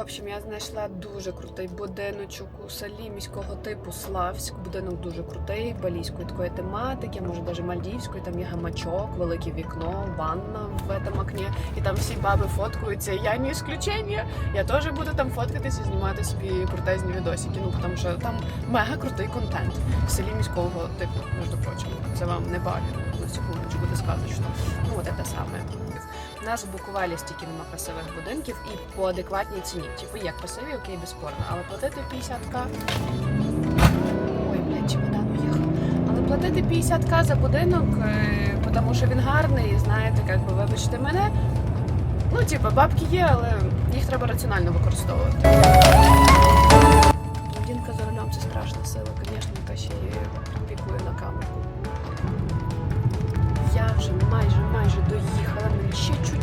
общем, я знайшла дуже крутий будиночок у селі міського типу Славськ. Будинок дуже крутий, балійської такої тематики, може навіть мальдівської. Там є гамачок, велике вікно, ванна в этом окні. І там всі баби фоткаються. Я не исключення. Я теж буду там фоткатися і знімати собі крутезні відосики. Ну тому що там мега крутий контент в селі міського типу, між прочим. Це вам не Балі, на секундочку буде сказочно. Ну от це саме. Нас в Буковелі стільки нема красивих будинків і по адекватній ціні. Типу, як красиві, окей, безспорно. Але платити 50к. Ой, блядь, чемодан уїхав. Але платити 50к за будинок, е, тому що він гарний, знаєте, як би вибачте мене. Ну, типу, бабки є, але їх треба раціонально використовувати. Блондинка за рулем це страшна сила, звісно, яка ще й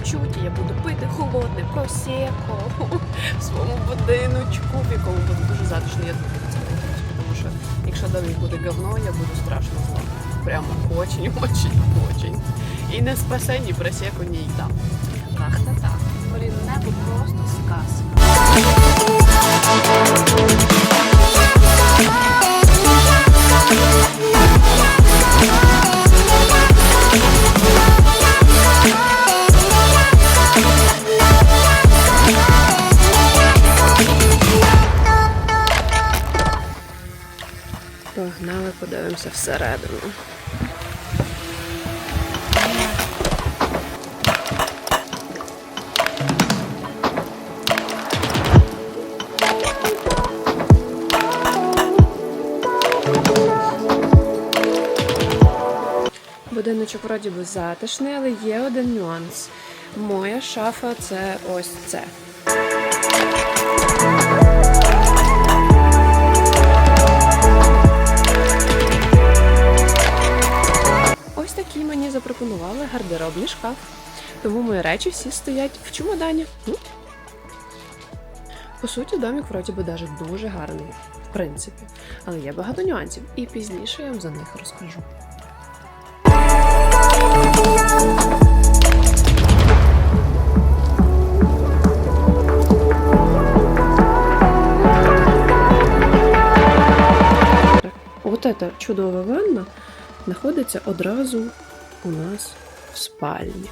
ще я буду пити холодне просеко в своєму будиночку, в якому буде дуже затишно. Я дуже це надіюсь, тому що якщо домик буде говно, я буду страшно зла. Прямо очень, очень, очень. І не спасе ні просеку, ні й там. Ах, та так. Блін, Погнали, подивимося всередину. Будиночок вроді би затишний, але є один нюанс. Моя шафа це ось це. Ось мені запропонували гардеробний шкаф. Тому мої речі всі стоять в чемодані. Ну. По суті, домик вроді би даже дуже гарний, в принципі. Але є багато нюансів, і пізніше я вам за них розкажу. Вот эта чудова ванна знаходиться одразу у нас в спальні.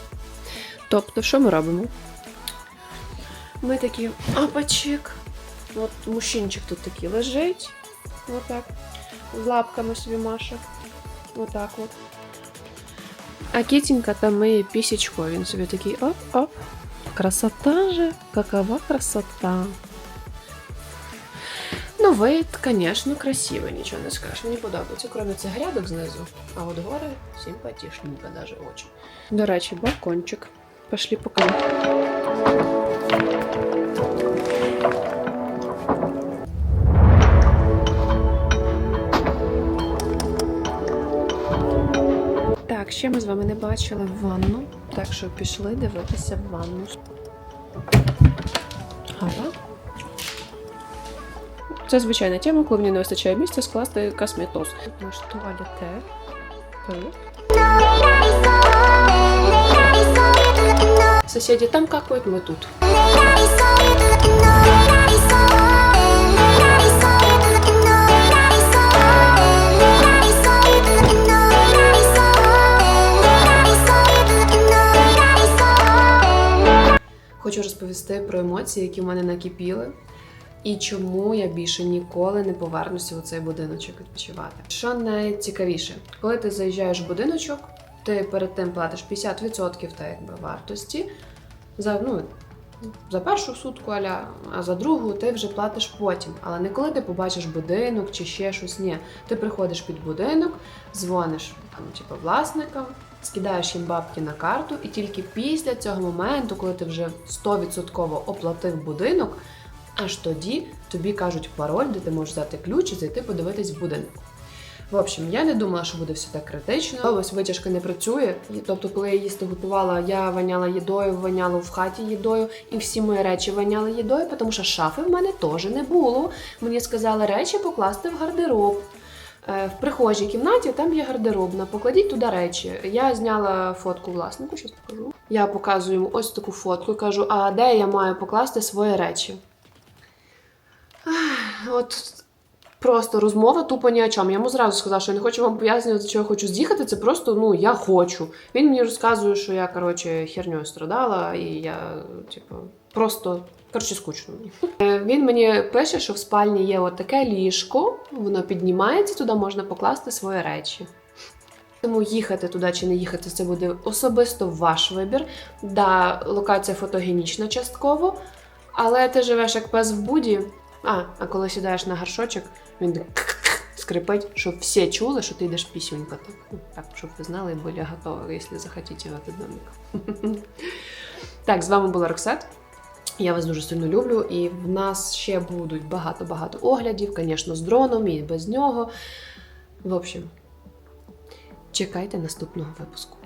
Тобто, що ми робимо? Ми такі апачик. От мужчинчик тут такий лежить. Отак. З лапками собі маше. Отак от. А кітенька там миє пісічку. Він собі такий оп-оп. Красота же, какова красота. Ну, вид, звісно, красивий, нічого не скажеш. Мені подобається, крім цих грядок знизу. А от гори симпатичненько даже очень. До речі, балкончик. Пошли покажу. Так, ще ми з вами не бачили ванну, так що пішли дивитися в ванну. Ага. Це звичайна тема, коли мені не вистачає місця скласти косметоз. Наш туалете. Сусіди там какають, ми тут. Хочу розповісти про емоції, які в мене накипіли, і чому я більше ніколи не повернуся у цей будиночок відпочивати. Що найцікавіше, коли ти заїжджаєш в будиночок, ти перед тим платиш 50% та якби вартості за ну. За першу сутку аля, а за другу ти вже платиш потім. Але не коли ти побачиш будинок чи ще щось. Ні. Ти приходиш під будинок, дзвониш там, типу, власникам, скидаєш їм бабки на карту, і тільки після цього моменту, коли ти вже 100% оплатив будинок, аж тоді тобі кажуть пароль, де ти можеш взяти ключ і зайти подивитись в будинок. В общем, я не думала, що буде все так критично. Ось витяжка не працює. Тобто, коли я їсти готувала, я воняла їдою, воняла в хаті їдою, і всі мої речі воняли їдою, тому що шафи в мене теж не було. Мені сказали речі покласти в гардероб. Е, В прихожій кімнаті там є гардеробна. Покладіть туди речі. Я зняла фотку власнику, щось покажу. Я показую йому ось таку фотку кажу: а де я маю покласти свої речі? От просто розмова тупо ні о чому. Я йому зразу сказала, що я не хочу вам пояснювати, що я хочу з'їхати. Це просто ну я хочу. Він мені розказує, що я коротше херньою страдала, і я, типу, просто. Коротше, скучно мені. Е, Він мені пише, що в спальні є от таке ліжко, воно піднімається, туди можна покласти свої речі. Тому їхати туди чи не їхати, це буде особисто ваш вибір. Да, локація фотогенічна частково, але ти живеш як пес в буді. А, а коли сідаєш на гаршочок, він скрипить, щоб всі чули, що ти йдеш пісюнькати. Ну, Так, щоб ви знали і були готові, якщо захотіте в домик. Так, з вами була Роксет. Я вас дуже сильно люблю, і в нас ще будуть багато-багато оглядів, звісно, з дроном і без нього. В общем, чекайте наступного випуску.